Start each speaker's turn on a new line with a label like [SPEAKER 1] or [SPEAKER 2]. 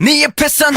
[SPEAKER 1] 네 옆에 선